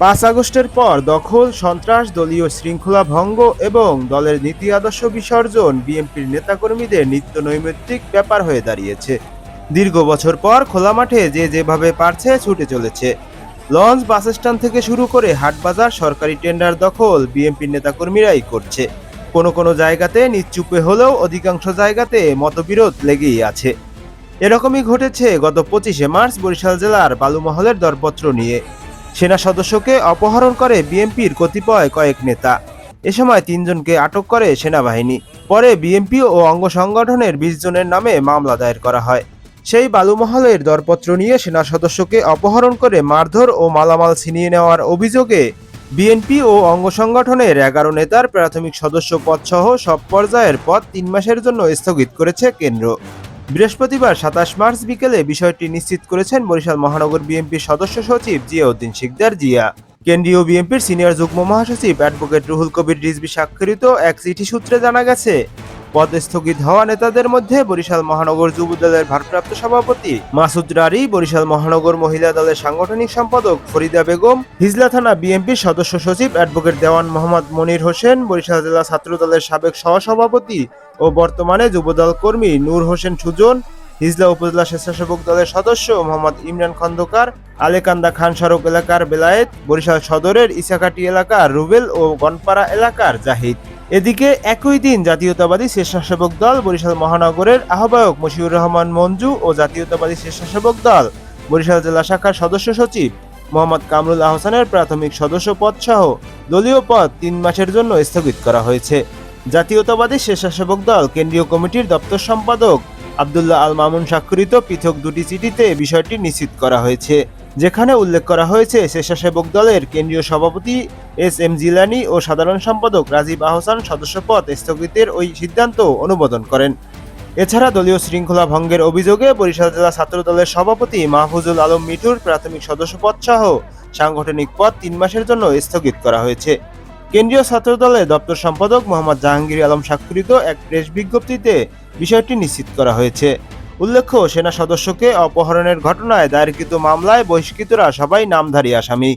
পাঁচ আগস্টের পর দখল, সন্ত্রাস, দলীয় শৃঙ্খলা ভঙ্গ এবং দলের নীতি আদর্শ বিসর্জন বিএনপির নেতাকর্মীদের নিত্য নৈমিত্তিক ব্যাপার হয়ে দাঁড়িয়েছে। দীর্ঘ বছর পর খোলা মাঠে যে যেভাবে পারছে ছুটে চলেছে। লঞ্চ, বাস স্ট্যান্ড থেকে শুরু করে হাটবাজার, সরকারি টেন্ডার দখল বিএনপির নেতাকর্মীরাই করছে। কোনো কোনো জায়গাতে নিশ্চুপে হলেও অধিকাংশ জায়গাতে মতবিরোধ লেগেই আছে। এরকমই ঘটেছে গত পঁচিশে মার্চ বরিশাল জেলার বালুমহলের দরপত্র নিয়ে। সেনা সদস্যকে অপহরণ করে বিএনপির কতিপয় কয়েক নেতা। এ সময় তিনজনকে আটক করে সেনাবাহিনী। পরে বিএনপি ও অঙ্গ সংগঠনের বিশ জনের নামে মামলা দায়ের করা হয়। সেই বালুমহলের দরপত্র নিয়ে সেনা সদস্যকে অপহরণ করে মারধর ও মালামাল ছিনিয়ে নেওয়ার অভিযোগে বিএনপি ও অঙ্গ সংগঠনের এগারো নেতার প্রাথমিক সদস্য পদসহ সব পর্যায়ের পদ তিন মাসের জন্য স্থগিত করেছে কেন্দ্র। বৃহস্পতিবার সাতাশ মার্চ বিকেলে বিষয়টি নিশ্চিত করেছেন বরিশাল মহানগর বিএনপির সদস্য সচিব জিয়াউদ্দিন শিকদার জিয়া। কেন্দ্রীয় বিএনপির সিনিয়র যুগ্ম মহাসচিব অ্যাডভোকেট রুহুল কবির রিজবি স্বাক্ষরিত এক চিঠি সূত্রে জানা গেছে পদ স্থগিত হওয়া নেতাদের মধ্যে বরিশাল মহানগর যুব দলের ভারপ্রাপ্ত সভাপতি মাসুদ রারি, বরিশাল মহানগর মহিলা দলের সাংগঠনিক সম্পাদক ফরিদা বেগম, হিজলা থানা বিএনপির সদস্য সচিব অ্যাডভোকেট দেওয়ান মোহাম্মদ মনির হোসেন, বরিশাল জেলা ছাত্র দলের সাবেক সহসভাপতি ও বর্তমানে যুবদল কর্মী নূর হোসেন সুজন, হিজলা উপজেলা স্বেচ্ছাসেবক দলের সদস্য মোহাম্মদ ইমরান খন্দকার, আলেকান্দা খান সড়ক এলাকার বেলায়েত, বরিশাল সদরের ইসাকাটি এলাকার রুবেল ও গনপাড়া এলাকার জাহিদ। এদিকে একই দিন জাতীয়তাবাদী স্বেচ্ছাসেবক দল বরিশাল মহানগরের আহ্বায়ক মশিউর রহমান মঞ্জু ও জাতীয়তাবাদী স্বেচ্ছাসেবক দল বরিশাল জেলা শাখার সদস্য সচিব মোহাম্মদ কামরুল আহসানের প্রাথমিক সদস্য পদ সহ দলীয় পদ তিন মাসের জন্য স্থগিত করা হয়েছে। জাতীয়তাবাদী স্বেচ্ছাসেবক দল কেন্দ্রীয় কমিটির দপ্তর সম্পাদক আবদুল্লাহ আল মামুন স্বাক্ষরিত পৃথক দুটি চিঠিতে বিষয়টি নিশ্চিত করা হয়েছে। যেখানে উল্লেখ করা হয়েছে, স্বেচ্ছাসেবক দলের কেন্দ্রীয় সভাপতি এস এম জিলানি ও সাধারণ সম্পাদক রাজীব আহসান সদস্যপদ স্থগিতের ওই সিদ্ধান্ত অনুমোদন করেন। এছাড়া দলীয় শৃঙ্খলা ভঙ্গের অভিযোগে বরিশাল জেলা ছাত্র দলের সভাপতি মাহফুজুল আলম মিঠুর প্রাথমিক সদস্যপদ সহ সাংগঠনিক পদ তিন মাসের জন্য স্থগিত করা হয়েছে। কেন্দ্রীয় ছাত্র দলের দপ্তর সম্পাদক মোহাম্মদ জাহাঙ্গীর আলম স্বাক্ষরিত এক প্রেস বিজ্ঞপ্তিতে বিষয়টি নিশ্চিত করা হয়েছে। উল্লেখ্য সেনা সদস্যকে অপহরণের ঘটনায় দায়েরকৃত মামলায় বহিষ্কৃতরা সবাই নামধারী আসামি।